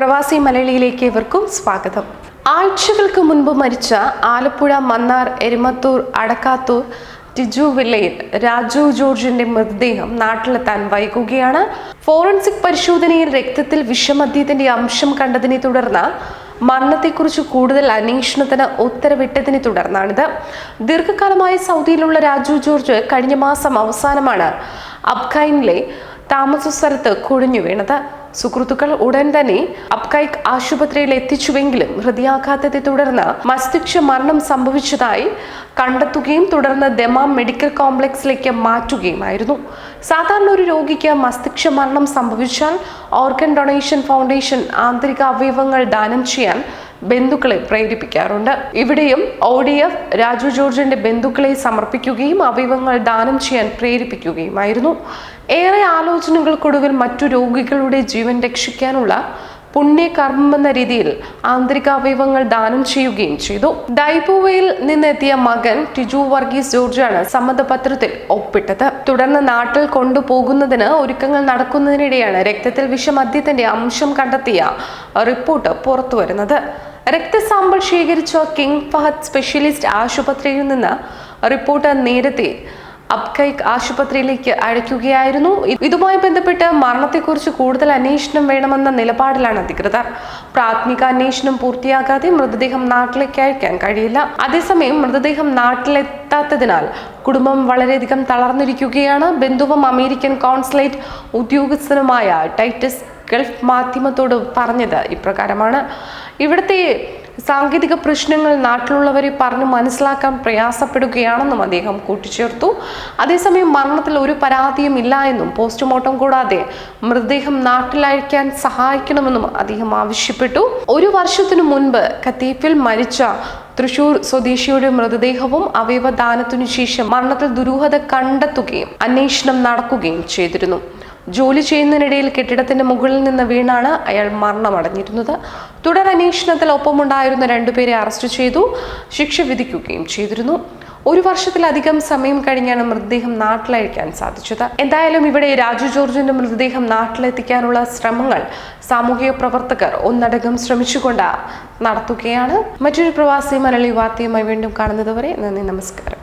പ്രവാസി മലയാളിയിലേക്ക് ഇവർക്കും സ്വാഗതം. ആഴ്ചകൾക്ക് മുൻപ് മരിച്ച ആലപ്പുഴ മന്നാർ എരുമത്തൂർ അടക്കാത്തൂർ ടിജു വില്ലയിൽ രാജു ജോർജിന്റെ മൃതദേഹം നാട്ടിലെത്താൻ വൈകുകയാണ്. ഫോറൻസിക് പരിശോധനയിൽ രക്തത്തിൽ വിഷമദ്യത്തിന്റെ അംശം കണ്ടതിനെ തുടർന്ന് മരണത്തെക്കുറിച്ച് കൂടുതൽ അന്വേഷണത്തിന് ഉത്തരവിട്ടതിനെ തുടർന്നാണിത്. ദീർഘകാലമായി സൗദിയിലുള്ള രാജു ജോർജ് കഴിഞ്ഞ മാസം അവസാനമാണ് അബ്ഖൈനിലെ താമസ സ്ഥലത്ത് കുഴിഞ്ഞു വീണത് സുഹൃത്തുക്കൾ ഉടൻ തന്നെ അബ്കൈക്ക് ആശുപത്രിയിൽ എത്തിച്ചുവെങ്കിലും ഹൃദയാഘാതത്തെ തുടർന്ന് മസ്തിഷ്ക മരണം സംഭവിച്ചതായി കണ്ടെത്തുകയും തുടർന്ന് ദമാം മെഡിക്കൽ കോംപ്ലക്സിലേക്ക് മാറ്റുകയുമായിരുന്നു. സാധാരണ ഒരു രോഗിക്ക് മസ്തിഷ്ക മരണം സംഭവിച്ചാൽ ഓർഗൻ ഡൊണേഷൻ ഫൗണ്ടേഷൻ ആന്തരിക അവയവങ്ങൾ ദാനം ചെയ്യാൻ ബന്ധുക്കളെ പ്രേരിപ്പിക്കാറുണ്ട്. ഇവിടെയും ഒ ഡി എഫ് രാജു ജോർജിന്റെ ബന്ധുക്കളെ സമർപ്പിക്കുകയും അവയവങ്ങൾ ദാനം ചെയ്യാൻ പ്രേരിപ്പിക്കുകയുമായിരുന്നു. ഏറെ ആലോചനകൾക്കൊടുവിൽ മറ്റു രോഗികളുടെ ജീവൻ രക്ഷിക്കാനുള്ള പുണ്യകർമ്മം എന്ന രീതിയിൽ ആന്തരിക അവയവങ്ങൾ ദാനം ചെയ്യുകയും ചെയ്തു. ഡൈബോവയിൽ നിന്നെത്തിയ മകൻ ടിജു വർഗീസ് ജോർജാണ് സമ്മതപത്രത്തിൽ ഒപ്പിട്ടത്. തുടർന്ന് നാട്ടിൽ കൊണ്ടുപോകുന്നതിന് ഒരുക്കങ്ങൾ നടക്കുന്നതിനിടെയാണ് രക്തത്തിൽ വിഷമദ്യത്തിന്റെ അംശം കണ്ടെത്തിയ റിപ്പോർട്ട് പുറത്തുവരുന്നത്. രക്തസാമ്പിൾ ശേഖരിച്ച കിങ് ഫഹദ് സ്പെഷ്യലിസ്റ്റ് ആശുപത്രിയിൽ നിന്ന് റിപ്പോർട്ട് നേരത്തെ അബ്കൈക് ആശുപത്രിയിലേക്ക് അയക്കുകയായിരുന്നു. ഇതുമായി ബന്ധപ്പെട്ട് മരണത്തെക്കുറിച്ച് കൂടുതൽ അന്വേഷണം വേണമെന്ന നിലപാടിലാണ് അധികൃതർ. പ്രാഥമിക അന്വേഷണം പൂർത്തിയാകാതെ മൃതദേഹം നാട്ടിലേക്ക് അയക്കാൻ കഴിയില്ല. അതേസമയം മൃതദേഹം നാട്ടിലെത്താത്തതിനാൽ കുടുംബം വളരെയധികം തളർന്നിരിക്കുകയാണ്. ബന്ധുവും അമേരിക്കൻ കോൺസുലേറ്റ് ഉദ്യോഗസ്ഥനുമായ ടൈറ്റസ് ഗൾഫ് മാധ്യമത്തോട് പറഞ്ഞത് ഇപ്രകാരമാണ്. ഇവിടുത്തെ സാങ്കേതിക പ്രശ്നങ്ങൾ നാട്ടിലുള്ളവരെ പറഞ്ഞു മനസ്സിലാക്കാൻ പ്രയാസപ്പെടുകയാണെന്നും അദ്ദേഹം കൂട്ടിച്ചേർത്തു. അതേസമയം മരണത്തിൽ ഒരു പരാതിയും ഇല്ല എന്നും പോസ്റ്റ്മോർട്ടം കൂടാതെ മൃതദേഹം നാട്ടിലയക്കാൻ സഹായിക്കണമെന്നും അദ്ദേഹം ആവശ്യപ്പെട്ടു. ഒരു വർഷത്തിനു മുൻപ് കത്തീഫിൽ മരിച്ച തൃശൂർ സ്വദേശിയുടെ മൃതദേഹവും അവയവദാനത്തിനു ശേഷം മരണത്തിൽ ദുരൂഹത കണ്ടെത്തുകയും അന്വേഷണം നടക്കുകയും ചെയ്തിരുന്നു. ജോലി ചെയ്യുന്നതിനിടയിൽ കെട്ടിടത്തിന്റെ മുകളിൽ നിന്ന് വീണാണ് അയാൾ മരണമടഞ്ഞിരുന്നത്. തുടർ അന്വേഷണത്തിൽ ഒപ്പമുണ്ടായിരുന്ന രണ്ടുപേരെ അറസ്റ്റ് ചെയ്തു ശിക്ഷ വിധിക്കുകയും ചെയ്തിരുന്നു. ഒരു വർഷത്തിലധികം സമയം കഴിഞ്ഞാണ് മൃതദേഹം നാട്ടിലയക്കാൻ സാധിച്ചത്. എന്തായാലും ഇവിടെ രാജു ജോർജിന്റെ മൃതദേഹം നാട്ടിലെത്തിക്കാനുള്ള ശ്രമങ്ങൾ സാമൂഹിക പ്രവർത്തകർ ഒന്നടങ്കം ശ്രമിച്ചുകൊണ്ട് നടത്തുകയാണ്. മറ്റൊരു പ്രവാസി മലയാളി വാർത്തയുമായി വീണ്ടും കാണുന്നതുവരെ നന്ദി നമസ്കാരം.